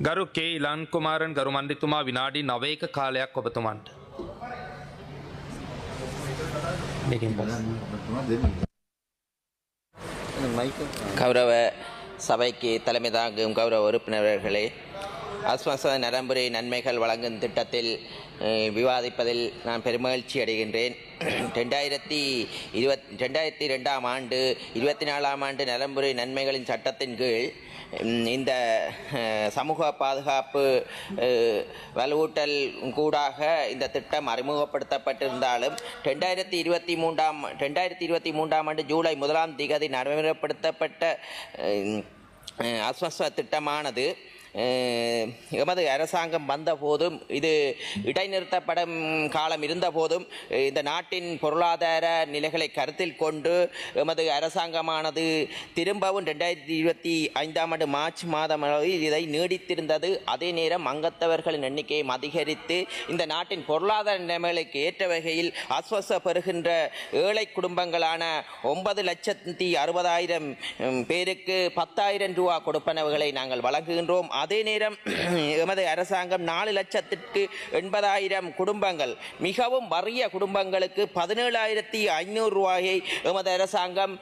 ගරු කේ ඉලන් කුමාරන් ගරු මණ්ඩිතුමා විනාඩි නවයක කාලයක් ඔබතුමන්ට. මේකෙන් පස්සේ. கௌரவ சபைக்கு தலைமை தாங்கும் கௌரவ உறுப்பினர்களே அஸ்வச நடைமுறை நன்மைகள் வழங்கும் திட்டத்தில் அஹ், விவாதிப்பதில் நான் பெருமகிழ்ச்சி அடைகின்றேன் ரெண்டாயிரத்தி இருபத் ரெண்டாயிரத்தி ரெண்டாம் ஆண்டு இருபத்தி நாலாம் ஆண்டு நலம்புரை நன்மைகளின் சட்டத்தின் கீழ் உம், இந்த சமூக பாதுகாப்பு வலுவூட்டல் கூடாக இந்த திட்டம் அறிமுகப்படுத்தப்பட்டிருந்தாலும் ரெண்டாயிரத்தி இருபத்தி மூன்றாம் ரெண்டாயிரத்தி இருபத்தி மூன்றாம் ஆண்டு ஜூலை முதலாம் திகதி நடைமுறைப்படுத்தப்பட்ட அஸ்வஸ்வ திட்டமானது எமது அரசாங்கம் வந்தபோதும் இது இடைநிறுத்தப்படும் காலம் இருந்தபோதும் இந்த நாட்டின் பொருளாதார நிலைகளை கருத்தில் கொண்டு எமது அரசாங்கமானது திரும்பவும் ரெண்டாயிரத்தி இருபத்தி ஐந்தாம் ஆண்டு மார்ச் மாதம் அளவில் இதை நீடித்திருந்தது. அதே நேரம் அங்கத்தவர்களின் எண்ணிக்கையும் அதிகரித்து இந்த நாட்டின் பொருளாதார நிலைமைகளுக்கு ஏற்ற வகையில் ஆஸ்வச பெறுகின்ற ஏழை குடும்பங்களான ஒன்பது லட்சத்தி அறுபதாயிரம் பேருக்கு பத்தாயிரம் ரூபா கொடுப்பனவுகளை நாங்கள் வழங்குகின்றோம். அதே நேரம் எமது அரசாங்கம் நாலு லட்சத்திற்கு எண்பதாயிரம் குடும்பங்கள் மிகவும் வறிய குடும்பங்களுக்கு பதினேழாயிரத்தி ஐநூறு ரூபாயை எமது அரசாங்கம்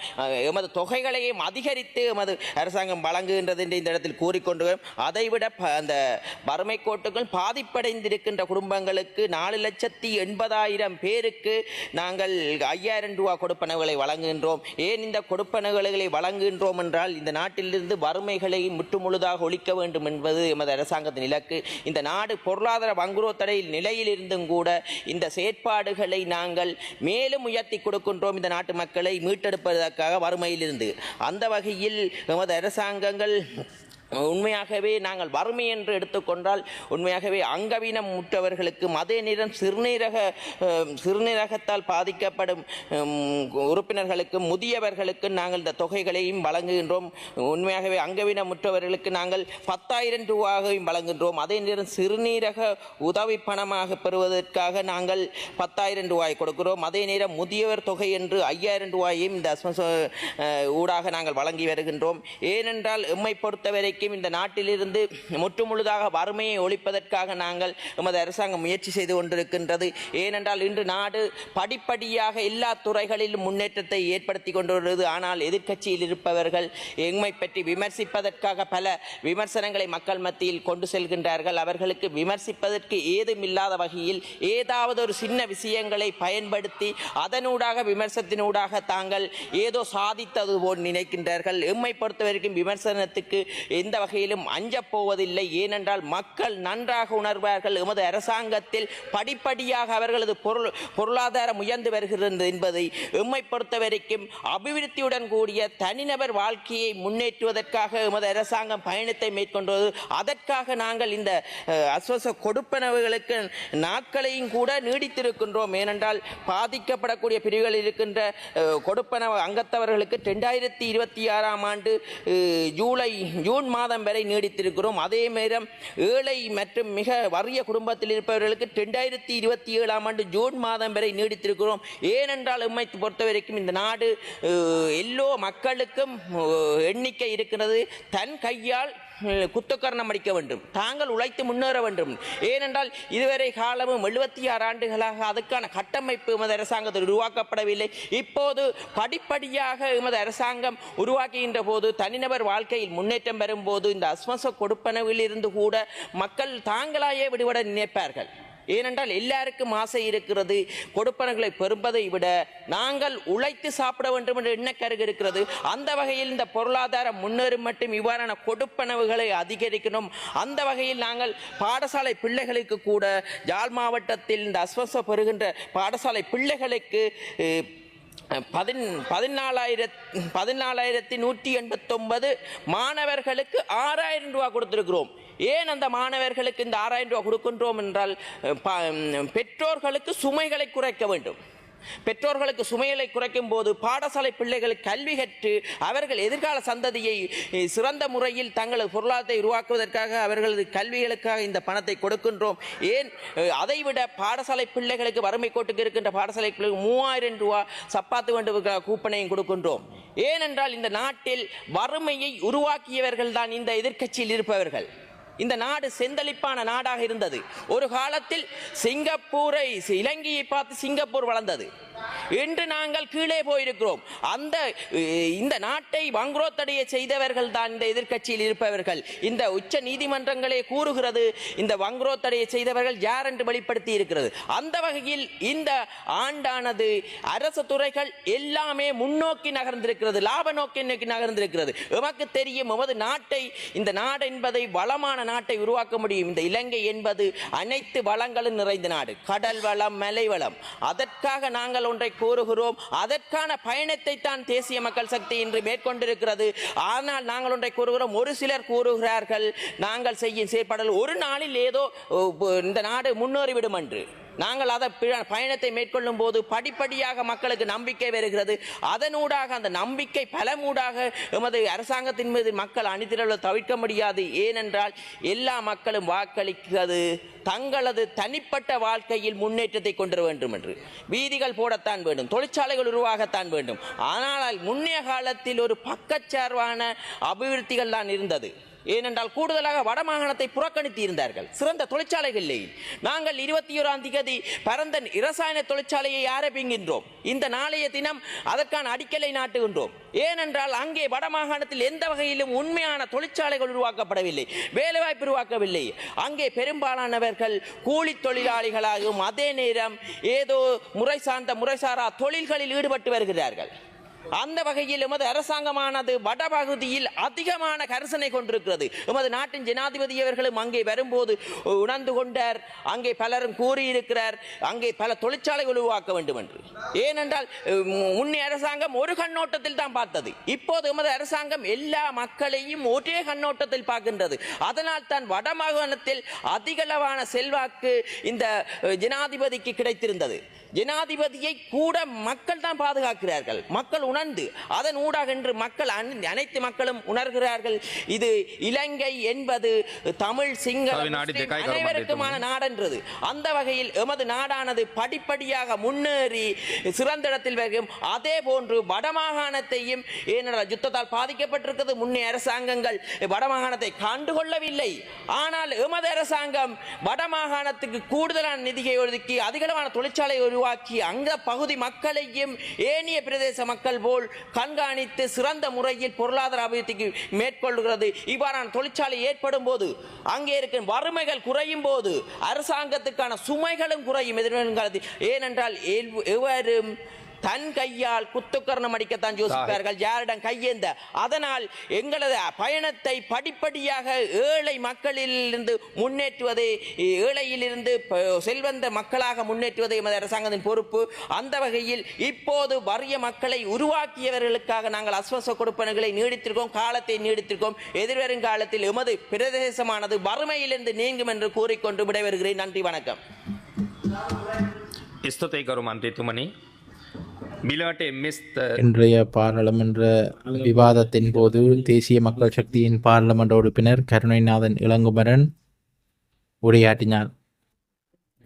எமது தொகைகளையும் அதிகரித்து எமது அரசாங்கம் வழங்குகின்றது என்று இந்த இடத்தில் கூறிக்கொண்டு அதைவிட ப- அந்த வறுமை கோட்டுகள் பாதிப்படைந்திருக்கின்ற குடும்பங்களுக்கு நாலு லட்சத்தி எண்பதாயிரம் பேருக்கு நாங்கள் ஐயாயிரம் ரூபா கொடுப்பனவுகளை வழங்குகின்றோம். ஏன் இந்த கொடுப்பனவுகளை வழங்குகின்றோம் என்றால் இந்த நாட்டிலிருந்து வறுமைகளை முற்றுமுழுதாக ஒழிக்க வேண்டும் என்பது எமது அரசாங்கத்தின் இலக்கு. இந்த நாடு பொருளாதார வங்குரோத்தடையில் நிலையில் இருந்தும் கூட இந்த செயற்பாடுகளை நாங்கள் மேலும் உயர்த்தி கொடுக்கின்றோம். இந்த நாட்டு மக்களை மீட்டெடுப்பதற்காக வறுமையிலிருந்து. அந்த வகையில் எமது அரசாங்கங்கள் உண்மையாகவே நாங்கள் வறுமை என்று எடுத்துக்கொண்டால் உண்மையாகவே அங்கவீனம் முற்றவர்களுக்கு அதே நேரம் சிறுநீரக சிறுநீரகத்தால் பாதிக்கப்படும் உறுப்பினர்களுக்கும் முதியவர்களுக்கும் நாங்கள் இந்த தொகைகளையும் வழங்குகின்றோம். உண்மையாகவே அங்கவீனம் முற்றவர்களுக்கு நாங்கள் பத்தாயிரம் ரூபாகவும் வழங்குகின்றோம். அதே நேரம் சிறுநீரக உதவி பணமாக பெறுவதற்காக நாங்கள் பத்தாயிரம் ரூபாய் கொடுக்கிறோம். அதே நேரம் முதியவர் தொகை என்று ஐயாயிரம் ரூபாயையும் இந்த ஊடாக நாங்கள் வழங்கி வருகின்றோம். ஏனென்றால் எம்மை பொறுத்தவரை இன்றைக்கும் இந்த நாட்டிலிருந்து முற்றுமுழுதாக வறுமையை ஒழிப்பதற்காக நாங்கள் எமது அரசாங்கம் முயற்சி செய்து கொண்டிருக்கின்றது. ஏனென்றால் இன்று நாடு படிப்படியாக எல்லா துறைகளிலும் முன்னேற்றத்தை ஏற்படுத்தி கொண்டு ஆனால் எதிர்க்கட்சியில் இருப்பவர்கள் எம்மை பற்றி விமர்சிப்பதற்காக பல விமர்சனங்களை மக்கள் மத்தியில் கொண்டு செல்கின்றார்கள். அவர்களுக்கு விமர்சிப்பதற்கு ஏதும் இல்லாத வகையில் ஏதாவது ஒரு சின்ன விஷயங்களை பயன்படுத்தி அதனூடாக விமர்சனத்தினூடாக தாங்கள் ஏதோ சாதித்தது போல் நினைக்கின்றார்கள். எம்மை பொறுத்தவரைக்கும் விமர்சனத்துக்கு எந்த வகையிலும் அஞ்சப் போவதில்லை ஏனென்றால் மக்கள் நன்றாக உணர்வார்கள். எமது அரசாங்கத்தில் படிப்படியாக அவர்களது பொருள் பொருளாதாரம் உயர்ந்து வருகிறது என்பதை எம்மை பொறுத்தவரைக்கும் அபிவிருத்தியுடன் கூடிய தனிநபர் வாழ்க்கையை முன்னேற்றுவதற்காக எமது அரசாங்கம் பயணத்தை மேற்கொண்டது. அதற்காக நாங்கள் இந்த அஸ்வச கொடுப்பனவுகளுக்கு நாட்களையும் கூட நீடித்திருக்கின்றோம். ஏனென்றால் பாதிக்கப்படக்கூடிய பிரிவுகளில் இருக்கின்ற கொடுப்பன கொடுப்பனவு அங்கத்தவர்களுக்கு ரெண்டாயிரத்தி இருபத்தி ஆறாம் ஆண்டு ஜூலை ஜூன் மாதம் வரை நீடித்திருக்கிறோம். அதே நேரம் ஏழை மற்றும் மிக வறிய குடும்பத்தில் இருப்பவர்களுக்கு ரெண்டாயிரத்தி இருபத்தி ஏழாம் ஆண்டு ஜூன் மாதம் வரை நீடித்திருக்கிறோம். ஏனென்றால் பொறுத்த வரைக்கும் இந்த நாடு எல்லோ மக்களுக்கும் எண்ணிக்கை இருக்கிறது. தன் கையால் குத்தக்கரணம் அடிக்க வேண்டும். தாங்கள் உழைத்து முன்னேற வேண்டும். ஏனென்றால் இதுவரை காலமும் எழுபத்தி ஆறு ஆண்டுகளாக அதுக்கான கட்டமைப்பு எமது அரசாங்கத்தில் உருவாக்கப்படவில்லை. இப்போது படிப்படியாக எமது அரசாங்கம் உருவாக்குகின்ற போது தனிநபர் வாழ்க்கையில் முன்னேற்றம் பெறும்போது இந்த அஸ்மச கொடுப்பனவில் இருந்து கூட மக்கள் தாங்களாயே விடுபட நினைப்பார்கள். ஏனென்றால் எல்லாருக்கும் ஆசை இருக்கிறது கொடுப்பனங்களை பெறுவதை விட நாங்கள் உழைத்து சாப்பிட வேண்டும் என்ற கருகு இருக்கிறது. அந்த வகையில் இந்த பொருளாதார முன்னேறும் மட்டும் இவ்வாறான கொடுப்பனவுகளை அதிகரிக்கணும். அந்த வகையில் நாங்கள் பாடசாலை பிள்ளைகளுக்கு கூட ஜாழ் மாவட்டத்தில் இந்த அஸ்வச பெறுகின்ற பாடசாலை பிள்ளைகளுக்கு பதின் பதினாலாயிரத் பதினாலாயிரத்தி நூற்றி எண்பத்தொன்பது மாணவர்களுக்கு ஆறாயிரம் ரூபா கொடுத்துருக்கிறோம். ஏன் அந்த மாணவர்களுக்கு இந்த ஆறாயிரம் ரூபா கொடுக்கின்றோம் என்றால் ப- பெற்றோர்களுக்கு சுமைகளை குறைக்க வேண்டும். பெற்றோர்களுக்கு சுமையலை குறைக்கும் போது பாடசாலை பிள்ளைகள் கல்வி கற்று அவர்கள் எதிர்கால சந்ததியை சிறந்த முறையில் தங்களது பொருளாதாரத்தை உருவாக்குவதற்காக அவர்களது கல்விகளுக்காக இந்த பணத்தை கொடுக்கின்றோம். ஏன் அதைவிட பாடசாலை பிள்ளைகளுக்கு வறுமை கோட்டுக்கு இருக்கின்ற பாடசாலை பிள்ளைகளுக்கு மூவாயிரம் ரூபா சப்பாத்து வேண்டும் கூப்பனையும் கொடுக்கின்றோம். ஏனென்றால் இந்த நாட்டில் வறுமையை உருவாக்கியவர்கள் தான் இந்த எதிர்க்கட்சியில் இருப்பவர்கள். இந்த நாடு செந்தளிப்பான நாடாக இருந்தது. ஒரு காலத்தில் சிங்கப்பூரை இலங்கையை பார்த்து சிங்கப்பூர் வளர்ந்தது. இன்று நாங்கள் கீழே போயிருக்கிறோம். அந்த இந்த நாட்டை வங்குரோத்தடைய செய்தவர்கள் தான் இந்த எதிர்க்கட்சியில் இருப்பவர்கள். இந்த உச்ச நீதிமன்றங்களே கூறுகிறது இந்த வங்குரோத்தடைய செய்தவர்கள் யார் என்று வெளிப்படுத்தி இருக்கிறது. அந்த வகையில் இந்த ஆண்டானது அரசு துறைகள் எல்லாமே முன்னோக்கி நகர்ந்திருக்கிறது லாப நோக்கி நோக்கி நகர்ந்திருக்கிறது. எமக்கு தெரியும் எமது நாட்டை இந்த நாடு என்பதை வளமான நாட்டை உருவாக்க முடியும். இந்த இலங்கை என்பது அனைத்து வளங்களும் நிறைந்த நாடு. கடல் வளம் மலை வளம். அதற்காக நாங்கள் ஒன்றை கூறுகிறோம். அதற்கான பயணத்தை தான் தேசிய மக்கள் சக்தி இன்று மேற்கொண்டிருக்கிறது. ஆனால் நாங்கள் ஒன்றை கூறுகிறோம். ஒரு சிலர் கூறுகிறார்கள் நாங்கள் செய்யும் செயற்பாடல் ஒரு நாளில் ஏதோ இந்த நாடு முன்னேறிவிடும் என்று. நாங்கள் அதை பயணத்தை மேற்கொள்ளும் போது படிப்படியாக மக்களுக்கு நம்பிக்கை வருகிறது. அதனூடாக அந்த நம்பிக்கை பலமூடாக எமது அரசாங்கத்தின் மீது மக்கள் அணிதிரள தவிர்க்க முடியாது. ஏனென்றால் எல்லா மக்களும் வாக்களிக்கிறது தங்களது தனிப்பட்ட வாழ்க்கையில் முன்னேற்றத்தை கொண்டு வர வேண்டும் என்று. வீதிகள் போடத்தான் வேண்டும் தொழிற்சாலைகள் உருவாகத்தான் வேண்டும். ஆனால் முன்னைய காலத்தில் ஒரு பக்கச்சார்பான அபிவிருத்திகள் தான் இருந்தது. ஏனென்றால் கூடுதலாக வடமாகாணத்தை புறக்கணித்து இருந்தார்கள் சிறந்த தொழிற்சாலைகள் இல்லை. நாங்கள் இருபத்தி ஓராம் திகதி பரந்தன் இரசாயன தொழிற்சாலையை ஆரம்பிக்கின்றோம். இந்த நாளைய தினம் அதற்கான அடிக்கலை நாட்டுகின்றோம். ஏனென்றால் அங்கே வடமாகாணத்தில் எந்த வகையிலும் உண்மையான தொழிற்சாலைகள் உருவாக்கப்படவில்லை. வேலைவாய்ப்பு உருவாக்கவில்லை. அங்கே பெரும்பாலானவர்கள் கூலி தொழிலாளிகளாகவும் அதே நேரம் ஏதோ முறை சார்ந்த முறைசாரா தொழில்களில் ஈடுபட்டு வருகிறார்கள். அந்த வகையில் எமது அரசாங்கமானது வடபகுதியில் அதிகமான கரிசனை கொண்டிருக்கிறது. எமது நாட்டின் ஜனாதிபதி அவர்களும் அங்கே வரும்போது உணர்ந்து கொண்டார். அங்கே பலரும் கூறியிருக்கிறார். அங்கே பல தொழிற்சாலைகள் உருவாக்க வேண்டும் என்று ஏனென்றால் முன்னே அரசாங்கம் ஒரு கண்ணோட்டத்தில் தான் பார்த்தது. இப்போது எமது அரசாங்கம் எல்லா மக்களையும் ஒரே கண்ணோட்டத்தில் பார்க்கின்றது. அதனால் தான் வடமாகாணத்தில் அதிகளவான செல்வாக்கு இந்த ஜனாதிபதிக்கு கிடைத்திருந்தது. ஜனாதிபதியை கூட மக்கள் தான் பாதுகாக்கிறார்கள். மக்கள் உணர்ந்து அதன் ஊடாக இன்று மக்கள் அனை- அனைத்து மக்களும் உணர்கிறார்கள். இது இலங்கை என்பது தமிழ் சிங்கள அனைவருக்குமான நாடென்றது. அந்த வகையில் எமது நாடானது படிப்படியாக முன்னேறி சிறந்த இடத்தில் வரும் அதே போன்று வடமாகாணத்தையும் ஏனென்றால் யுத்தத்தால் பாதிக்கப்பட்டிருக்கிறது. முன்னே அரசாங்கங்கள் வடமாகாணத்தை கண்டுகொள்ளவில்லை. ஆனால் எமது அரசாங்கம் வடமாகாணத்துக்கு கூடுதலான நிதியை ஒதுக்கி அதிகளவான தொழிற்சாலை உருவாக்கி அங்க பகுதி மக்களையும் ஏனைய பிரதேச மக்கள் போல் கண்காணித்து சிறந்த முறையில் பொருளாதார அபிவிருத்திக்கு மேற்கொள்கிறது. இவ்வாறான தொழிற்சாலை ஏற்படும் போது அங்கே இருக்கும் வறுமைகள் குறையும் போது அரசாங்கத்துக்கான சுமைகளும் குறையும் எதிர்காலத்தில். ஏனென்றால் எவ்- எவரும் தன் கையால் குத்துக்கரணம் அடிக்கத்தான் யோசிப்பார்கள் யாரிடம் கையேந்த அதனால் எங்களது பயணத்தை படிப்படியாக ஏழை மக்களிலிருந்து முன்னேற்றுவதை ஏழையிலிருந்து ப- செல்வந்த மக்களாக முன்னேற்றுவதை எமது அரசாங்கத்தின் பொறுப்பு அந்த வகையில் இப்போது வறிய மக்களை உருவாக்கியவர்களுக்காக நாங்கள் அஸ்வச கொடுப்பனங்களை நீடித்திருக்கோம் காலத்தை நீடித்திருக்கோம் எதிர்வரும் காலத்தில் எமது பிரதேசமானது வறுமையிலிருந்து நீங்கும் என்று கூறிக்கொண்டு விடைபெறுகிறேன் நன்றி வணக்கம் ස්තුතයි කරු මන්ත්‍රීතුමනි මිලාට එම්ස් இன்றைய பாராளுமன்ற விவாதத்தின் போது தேசிய மக்கள் சக்தியின் பாராளுமன்ற உறுப்பினர் கருணைநாதன் இளங்குமரன் உரையாற்றினார்.